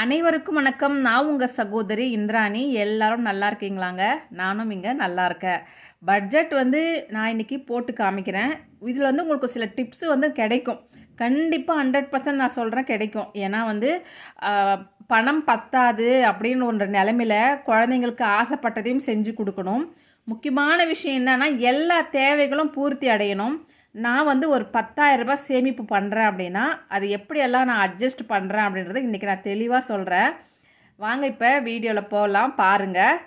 அனைவருக்கும் வணக்கம். நான் உங்கள் சகோதரி இந்திராணி. எல்லாரும் நல்லா இருக்கீங்களாங்க? நானும் இங்கே நல்லா இருக்கேன். பட்ஜெட் வந்து நான் இன்னைக்கு போட்டு காமிக்கிறேன். இதில் வந்து உங்களுக்கு சில டிப்ஸ் வந்து கிடைக்கும். கண்டிப்பாக ஹண்ட்ரட் பர்சன்ட் நான் சொல்கிறேன் கிடைக்கும். ஏன்னா வந்து பணம் பத்தாது அப்படின்னு ஒன்ற நிலமையில குழந்தைங்களுக்கு ஆசைப்பட்டதையும் செஞ்சு கொடுக்கணும். முக்கியமான விஷயம் என்னென்னா எல்லா தேவைகளும் பூர்த்தி அடையணும். நான் வந்து ஒரு பத்தாயிரரூபா சேமிப்பு பண்ணுறேன் அப்படின்னா அது எப்படியெல்லாம் நான் அட்ஜஸ்ட் பண்ணுறேன் அப்படின்றத இன்றைக்கி நான் தெளிவாக சொல்கிறேன் வாங்க இப்போ வீடியோவில் போகலாம் பாருங்கள்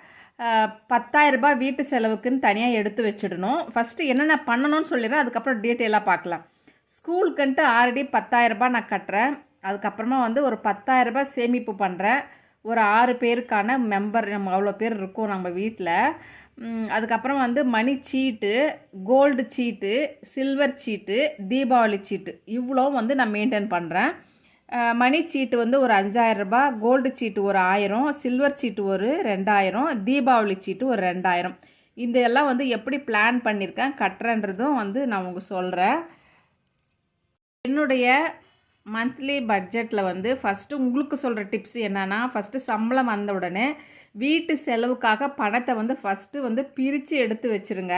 பத்தாயிரரூபா வீட்டு செலவுக்குன்னு தனியாக எடுத்து வச்சிடணும். ஃபஸ்ட்டு என்னென்ன பண்ணணும்னு சொல்லிடுறேன் அதுக்கப்புறம் டீட்டெயிலாக பார்க்கலாம். ஸ்கூலுக்குன்ட்டு ஆல்ரெடி பத்தாயிரரூபா நான் கட்டுறேன். அதுக்கப்புறமா வந்து ஒரு 10000 ரூபாய் சேமிப்பு பண்ணுறேன் ஒரு ஆறு பேருக்கான மெம்பர் நம்ம அவ்வளோ பேர் இருக்கோம் நம்ம வீட்டில் அதுக்கப்புறம் வந்து மணி சீட்டு கோல்டு சீட்டு சில்வர் சீட்டு தீபாவளி சீட்டு. இவ்வளோவும் வந்து நான் மெயின்டைன் பண்ணுறேன் மணி சீட்டு வந்து ஒரு 5000 ரூபாய் கோல்டு சீட்டு ஒரு ஆயிரம் சில்வர் சீட்டு ஒரு ரெண்டாயிரம் தீபாவளி சீட்டு ஒரு ரெண்டாயிரம். இந்த எல்லாம் வந்து எப்படி பிளான் பண்ணியிருக்கேன் கட்டுறேன்றதும் வந்து நான் உங்களுக்கு சொல்கிறேன் என்னுடைய மந்த்லி பட்ஜெட்டில் வந்து ஃபஸ்ட்டு உங்களுக்கு சொல்கிற டிப்ஸ் என்னென்னா ஃபஸ்ட்டு சம்பளம் வந்த உடனே வீட்டு செலவுக்காக பணத்தை வந்து ஃபஸ்ட்டு வந்து பிரித்து எடுத்து வச்சுருங்க.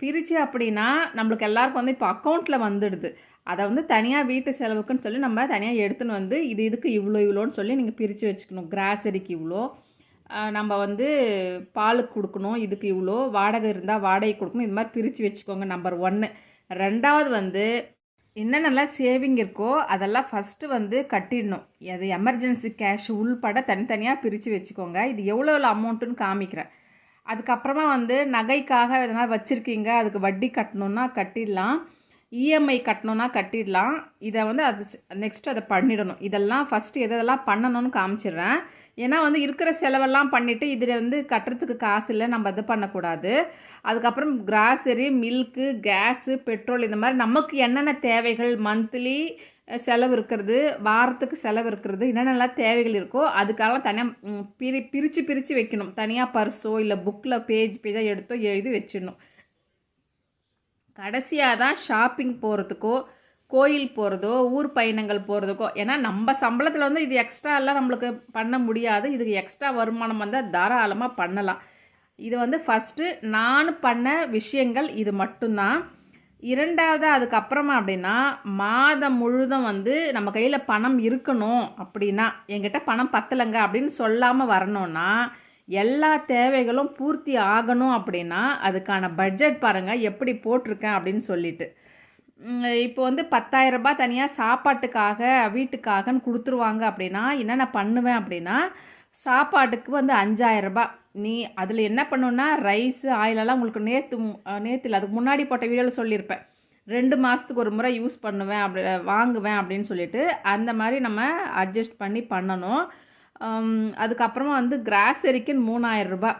பிரித்து அப்படின்னா நம்மளுக்கு எல்லாருக்கும் வந்து இப்போ அக்கௌண்ட்டில் வந்துடுது. அதை வந்து தனியாக வீட்டு செலவுக்குன்னு சொல்லி நம்ம தனியாக எடுத்துன்னு வந்து இது இதுக்கு இவ்வளோ இவ்வளோன்னு சொல்லி நீங்கள் பிரித்து வச்சுக்கணும். கிராசரிக்கு இவ்வளோ நம்ம வந்து பாலுக்கு கொடுக்கணும் இதுக்கு இவ்வளோ வாடகை இருந்தால் வாடகை கொடுக்கணும். இது மாதிரி பிரித்து வச்சுக்கோங்க நம்பர் ஒன்று ரெண்டாவது வந்து என்னென்னலாம் சேவிங் இருக்கோ அதெல்லாம் ஃபஸ்ட்டு வந்து கட்டிடணும். அது எமர்ஜென்சி கேஷ் உள்பட தனித்தனியாக பிரித்து வச்சுக்கோங்க. இது எவ்வளோ எவ்வளோ அமௌண்ட்டுன்னு காமிக்கிறேன். அதுக்கப்புறமா வந்து நகைக்காக எதனா வச்சுருக்கீங்க அதுக்கு வட்டி கட்டணுன்னா கட்டிடலாம். இஎம்ஐ கட்டணுன்னா கட்டிடலாம். இதை வந்து அது நெக்ஸ்ட் அதை பண்ணிடணும். இதெல்லாம் ஃபஸ்ட்டு எதெல்லாம் பண்ணணும்னு காமிச்சிடுறேன். ஏன்னா வந்து இருக்கிற செலவெல்லாம் பண்ணிவிட்டு இதில் வந்து கட்டுறதுக்கு காசு இல்லை. நம்ம இது பண்ணக்கூடாது. அதுக்கப்புறம் கிராசரி மில்க்கு கேஸு பெட்ரோல் இந்த மாதிரி நமக்கு என்னென்ன தேவைகள்? மந்த்லி செலவு இருக்கிறது வாரத்துக்கு செலவு இருக்கிறது என்னென்னலாம் தேவைகள் இருக்கோ அதுக்கெல்லாம் தனியாக பிரி பிரித்து பிரித்து வைக்கணும். தனியாக பர்ஸோ இல்லை புக்கில் பேஜ் பேஜாக எடுத்தோ எழுதி வச்சிடணும். கடைசியாக தான் ஷாப்பிங் போகிறதுக்கோ கோயில் போகிறதோ ஊர் பயணங்கள் போகிறதுக்கோ ஏன்னா நம்ம சம்பளத்தில் வந்து இது எக்ஸ்ட்ரா எல்லாம் நம்மளுக்கு பண்ண முடியாது. இதுக்கு எக்ஸ்ட்ரா வருமானம் வந்தால் தாராளமாக பண்ணலாம். இது வந்து ஃபஸ்ட்டு நான் பண்ண விஷயங்கள் இது மட்டும்தான். இரண்டாவது அதுக்கப்புறமா அப்படின்னா மாதம் முழுதும் வந்து நம்ம கையில் பணம் இருக்கணும் அப்படின்னா என்கிட்ட பணம் பத்தலைங்க அப்படின்னு சொல்லாமல் வரணும்னா எல்லா தேவைகளும் பூர்த்தி ஆகணும் அப்படின்னா அதுக்கான பட்ஜெட் பாருங்கள் எப்படி போட்டிருக்கேன் அப்படின்னு சொல்லிட்டு. இப்போ வந்து 10000 ரூபாய் தனியாக சாப்பாட்டுக்காக வீட்டுக்காகன்னு கொடுத்துருவாங்க அப்படின்னா என்னென்ன பண்ணுவேன் அப்படின்னா சாப்பாட்டுக்கு வந்து 5000 ரூபாய். நீ அதில் என்ன பண்ணுன்னா ரைஸு ஆயிலெல்லாம் உங்களுக்கு நேற்று நேற்று இல்லை அதுக்கு முன்னாடி போட்ட வீடியோவில் சொல்லியிருப்பேன். ரெண்டு மாதத்துக்கு ஒரு முறை யூஸ் பண்ணுவேன் அப்படி வாங்குவேன் அப்படின்னு சொல்லிட்டு அந்த மாதிரி நம்ம அட்ஜஸ்ட் பண்ணி பண்ணணும். அதுக்கப்புறமா வந்து கிராசரிக்குன்னு மூணாயிரம் ரூபாய்.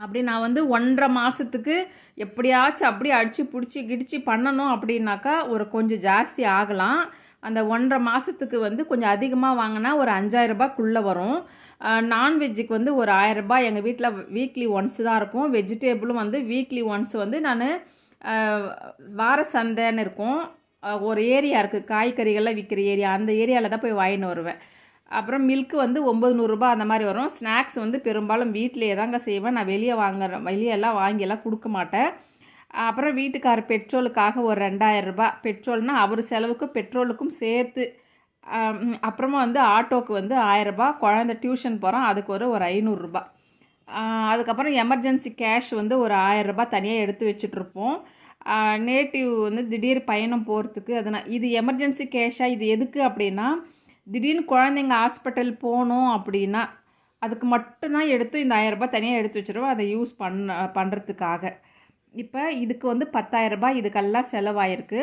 அப்படி நான் வந்து ஒன்றரை மாதத்துக்கு எப்படியாச்சும் அப்படியே அடித்து பிடிச்சி கிடிச்சு பண்ணணும் அப்படின்னாக்கா ஒரு கொஞ்சம் ஜாஸ்தி ஆகலாம். அந்த ஒன்றரை மாதத்துக்கு வந்து கொஞ்சம் அதிகமாக வாங்கினா ஒரு 5000 ரூபாய்க்குள்ளே வரும். நான்வெஜ்ஜுக்கு வந்து ஒரு 1000 ரூபாய். எங்கள் வீட்டில் வீக்லி ஒன்ஸ் தான் இருக்கும். வெஜிடேபிளும் வந்து வீக்லி ஒன்ஸ் வந்து நான் வார சந்தைன்னு இருக்கும். ஒரு ஏரியா இருக்குது காய்கறிகள்லாம் விற்கிற ஏரியா அந்த ஏரியாவில் தான் போய் வாங்கின்னு வருவேன். அப்புறம் மில்க்கு வந்து ஒம்பது நூறுரூபா அந்த மாதிரி வரும். ஸ்நாக்ஸ் வந்து பெரும்பாலும் வீட்டிலே தாங்க செய்வேன். நான் வெளியே வாங்குறேன் வெளியெல்லாம் வாங்கியெல்லாம் கொடுக்க மாட்டேன். அப்புறம் வீட்டுக்கார பெட்ரோலுக்காக ஒரு ரெண்டாயிரரூபா பெட்ரோல்னால் அவர் செலவுக்கு பெட்ரோலுக்கும் சேர்த்து அப்புறமா வந்து ஆட்டோக்கு வந்து ஆயிரரூபா குழந்த டியூஷன் போகிறோம் அதுக்கு ஒரு ஒரு ஐநூறுரூபா அதுக்கப்புறம் எமர்ஜென்சி கேஷ் வந்து ஒரு ஆயிரரூபா தனியாக எடுத்து வச்சுட்ருப்போம். நேட்டிவ் வந்து திடீர் பயணம் போகிறதுக்கு அதனால் இது எமர்ஜென்சி கேஷாக இது எதுக்கு அப்படின்னா திடீர்னு குழந்தைங்க ஹாஸ்பிட்டல் போகணும் அப்படின்னா அதுக்கு மட்டும்தான் எடுத்து இந்த ஆயிரரூபா தனியாக எடுத்து வச்சுருவோம். அதை யூஸ் பண்ண பண்ணுறதுக்காக இப்போ இதுக்கு வந்து பத்தாயிரரூபா இதுக்கெல்லாம் செலவாயிருக்கு.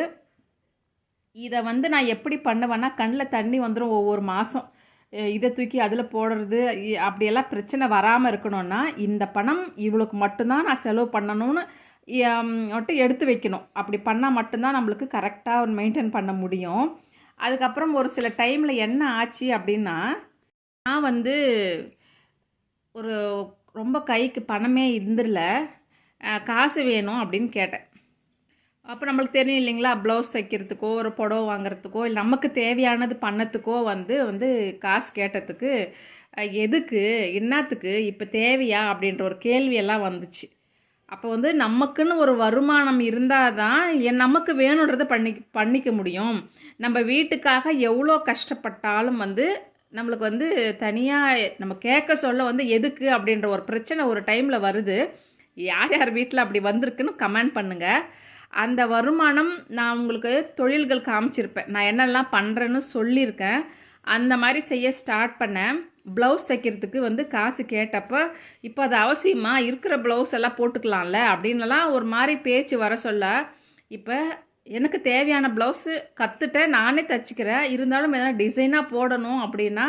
இதை வந்து நான் எப்படி பண்ணுவேன்னா கண்ணில் தண்ணி வந்துடும் ஒவ்வொரு மாதம் இதை தூக்கி அதில் போடுறது அப்படியெல்லாம் பிரச்சனை வராமல் இருக்கணும்னா இந்த பணம் இவளுக்கு மட்டும்தான் நான் செலவு பண்ணணும்னு மட்டும் எடுத்து வைக்கணும். அப்படி பண்ணால் மட்டும்தான் நம்மளுக்கு கரெக்டாக மெயின்டைன் பண்ண முடியும். அதுக்கப்புறம் ஒரு சில டைமில் என்ன ஆச்சு அப்படின்னா நான் வந்து ஒரு ரொம்ப கைக்கு பணமே இருந்துடல காசு வேணும் அப்படின்னு கேட்டேன். அப்போ நம்மளுக்கு தெரியும் இல்லைங்களா ப்ளவுஸ் தைக்கிறதுக்கோ ஒரு புடவை வாங்குறதுக்கோ இல்லை நமக்கு தேவையானது பண்ணத்துக்கோ வந்து வந்து காசு கேட்டதுக்கு எதுக்கு என்னத்துக்கு இப்போ தேவையா அப்படின்ற ஒரு கேள்வியெல்லாம் வந்துச்சு. அப்போ வந்து நமக்குன்னு ஒரு வருமானம் இருந்தால் தான் என் நமக்கு வேணுன்றதை பண்ணி பண்ணிக்க முடியும். நம்ம வீட்டுக்காக எவ்வளோ கஷ்டப்பட்டாலும் வந்து நம்மளுக்கு வந்து தனியாக நம்ம கேட்க சொல்ல வந்து எதுக்கு அப்படின்ற ஒரு பிரச்சனை ஒரு டைமில் வருது. யார் யார் வீட்டில் அப்படி வந்திருக்குன்னு கமெண்ட் பண்ணுங்கள் அந்த வருமானம் நான் உங்களுக்கு தொழில்கள் காமிச்சிருப்பேன். நான் என்னெல்லாம் பண்ணுறேன்னு சொல்லியிருக்கேன். அந்த மாதிரி செய்ய ஸ்டார்ட் பண்ணேன் ப்ளவுஸ் தைக்கிறதுக்கு வந்து காசு கேட்டப்போ இப்போ அது அவசியமாக இருக்கிற ப்ளவுஸ் எல்லாம் போட்டுக்கலாம்ல? அப்படின்லாம் ஒரு மாதிரி பேச்சு வர சொல்ல இப்போ எனக்கு தேவையான ப்ளவுஸு கற்றுட்டேன் நானே தச்சுக்கிறேன். இருந்தாலும் எதனா டிசைனாக போடணும் அப்படின்னா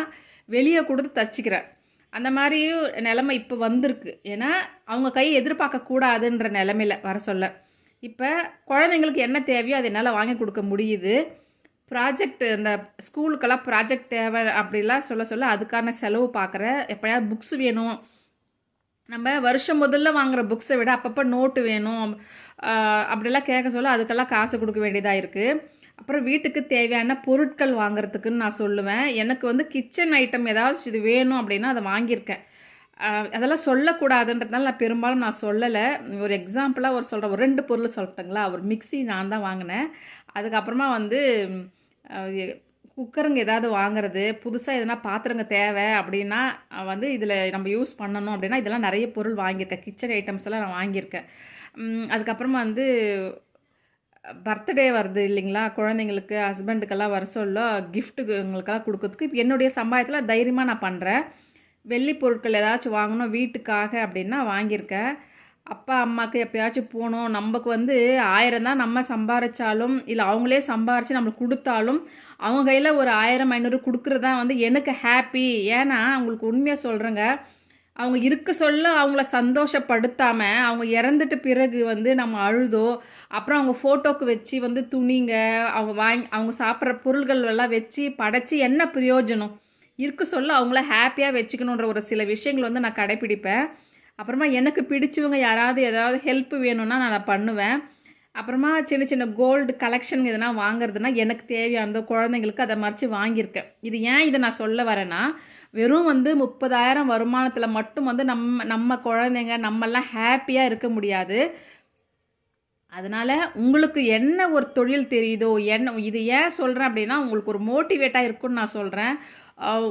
வெளியே கொடுத்து தச்சுக்கிறேன். அந்த மாதிரியும் நிலமை இப்போ வந்திருக்கு. ஏன்னா அவங்க கை எதிர்பார்க்கக்கூடாதுன்ற நிலமையில வர சொல்ல. இப்போ குழந்தைங்களுக்கு என்ன தேவையோ அதை என்னால் வாங்கி கொடுக்க முடியுது. ப்ராஜெக்ட் இந்த ஸ்கூலுக்கெல்லாம் ப்ராஜெக்ட் தேவை அப்படிலாம் சொல்ல சொல்ல அதுக்கான செலவு பார்க்குறேன் எப்போயாவது புக்ஸ் வேணும். நம்ம வருஷம் முதல்ல வாங்குகிற புக்ஸை விட அப்பப்போ நோட்டு வேணும். அப்படிலாம் கேட்க சொல்ல அதுக்கெல்லாம் காசு கொடுக்க வேண்டியதாக இருக்குது அப்புறம் வீட்டுக்கு தேவையான பொருட்கள் வாங்குறதுக்குன்னு நான் சொல்லுவேன். எனக்கு வந்து கிச்சன் ஐட்டம் ஏதாவது இது வேணும் அப்படின்னா அதை வாங்கியிருக்கேன். அதெல்லாம் சொல்லக்கூடாதுன்றதுனால நான் பெரும்பாலும் நான் சொல்லலை. ஒரு எக்ஸாம்பிளாக ஒரு சொல்கிறேன் ஒரு ரெண்டு பொருள் சொல்லட்டுங்களா? ஒரு மிக்சி நான் தான் வாங்கினேன். அதுக்கப்புறமா வந்து குக்கருங்க ஏதாவது வாங்குறது புதுசாக எதனா பாத்திரங்க தேவை அப்படின்னா வந்து இதில் நம்ம யூஸ் பண்ணணும் அப்படின்னா இதெல்லாம் நிறைய பொருள் வாங்கியிருக்கேன். கிச்சன் ஐட்டம்ஸ் எல்லாம் நான் வாங்கியிருக்கேன். அதுக்கப்புறமா வந்து பர்த்டே வருது இல்லைங்களா? குழந்தைங்களுக்கு ஹஸ்பண்டுக்கெல்லாம் வர சொல்ல கிஃப்ட்டுங்களுக்கெல்லாம் கொடுக்கறதுக்கு இப்போ என்னுடைய சம்பாயத்தில் தைரியமாக நான் பண்ணுறேன் வெள்ளி பொருட்கள் ஏதாச்சும் வாங்கணும் வீட்டுக்காக அப்படின்னா வாங்கியிருக்கேன். அப்பா அம்மாவுக்கு எப்பயாச்சும் போகணும் நமக்கு வந்து ஆயிரம் தான் நம்ம சம்பாரித்தாலும் இல்லை அவங்களே சம்பாரித்து நம்மளுக்கு கொடுத்தாலும் அவங்க கையில் ஒரு ஆயிரம் ஐநூறு கொடுக்குறது தான் வந்து எனக்கு ஹாப்பி ஏன்னா அவங்களுக்கு உண்மையாக சொல்கிறேங்க அவங்க இருக்க சொல்ல அவங்கள சந்தோஷப்படுத்தாமல் அவங்க இறந்துட்ட பிறகு வந்து நம்ம அழுதோ அப்புறம் அவங்க ஃபோட்டோக்கு வச்சு வந்து துணிங்க அவங்க வாங்கி அவங்க சாப்பிட்ற பொருள்கள் எல்லாம் வச்சு படைச்சி என்ன பிரயோஜனம்? இருக்க சொல்ல அவங்கள ஹாப்பியாக வச்சுக்கணுன்ற ஒரு சில விஷயங்கள் வந்து நான் கடைப்பிடிப்பேன் அப்புறமா எனக்கு பிடிச்சவங்க யாராவது ஏதாவது ஹெல்ப் வேணும்னா நான் அதை பண்ணுவேன். அப்புறமா சின்ன சின்ன கோல்டு கலெக்ஷன் எதனா வாங்குறதுனா எனக்கு தேவையானதோ குழந்தைங்களுக்கு அதை மறைச்சி வாங்கியிருக்கேன். இது ஏன் இதை நான் சொல்ல வரேன்னா வெறும் வந்து முப்பதாயிரம் வருமானத்தில் மட்டும் வந்து நம்ம நம்ம குழந்தைங்க நம்மெல்லாம் ஹாப்பியாக இருக்க முடியாது. அதனால் உங்களுக்கு என்ன ஒரு தொழில் தெரியுதோ என்ன இது ஏன் சொல்கிறேன் அப்படின்னா உங்களுக்கு ஒரு மோட்டிவேட்டாக இருக்கும்னு நான் சொல்கிறேன்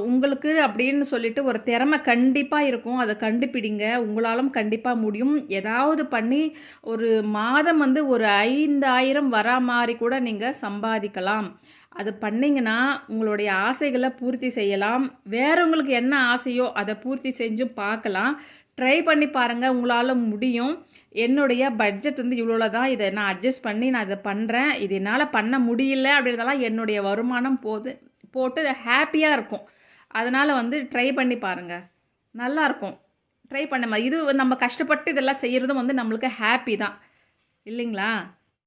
உங்களுக்கு அப்படின்னு சொல்லிட்டு ஒரு திறமை கண்டிப்பாக இருக்கும். அதை கண்டுபிடிங்க. உங்களாலும் கண்டிப்பாக முடியும். ஏதாவது பண்ணி ஒரு மாதம் வந்து ஒரு ஐந்தாயிரம் வரா மாதிரி கூட நீங்கள் சம்பாதிக்கலாம். அது பண்ணிங்கன்னா உங்களுடைய ஆசைகளை பூர்த்தி செய்யலாம். வேறவங்களுக்கு என்ன ஆசையோ அதை பூர்த்தி செஞ்சும் பார்க்கலாம். ட்ரை பண்ணி பாருங்கள் உங்களால் முடியும். என்னுடைய பட்ஜெட் வந்து இவ்வளோ தான். இதை நான் அட்ஜஸ்ட் பண்ணி நான் இதை பண்ணுறேன் இது என்னால் பண்ண முடியல அப்படின்றதெல்லாம் என்னுடைய வருமானம் போது போட்டு ஹாப்பியாக இருக்கும். அதனால் வந்து ட்ரை பண்ணி பாருங்கள் நல்லாயிருக்கும் ட்ரை பண்ண இது நம்ம கஷ்டப்பட்டு இதெல்லாம் செய்கிறதும் வந்து நம்மளுக்கு ஹாப்பி தான். இல்லைங்களா?